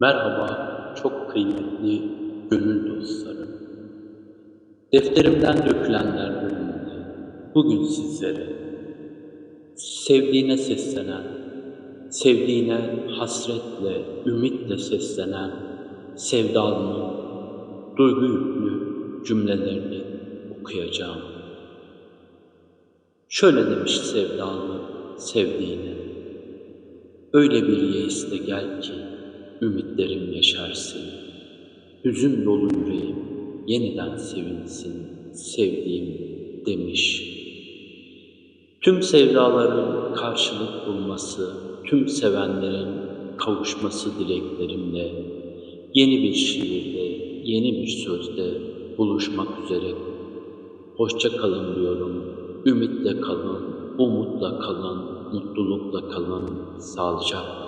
Merhaba, çok kıymetli gönül dostları. Defterimden dökülenler bölümünde bugün sizlere sevdiğine seslenen, sevdiğine hasretle, ümitle seslenen sevdalının duygu yüklü cümlelerini okuyacağım. Şöyle demiş sevdalı sevdiğine, öyle bir yeisle gel ki ümitlerim yaşarsın. Hüzün dolu yüreğim yeniden sevinsin sevdiğim demiş. Tüm sevdaların karşılık bulması, tüm sevenlerin kavuşması dileklerimle yeni bir şiirde, yeni bir sözde buluşmak üzere. Hoşça kalın diyorum, ümitle kalın, umutla kalın, mutlulukla kalın, sağlıcakla.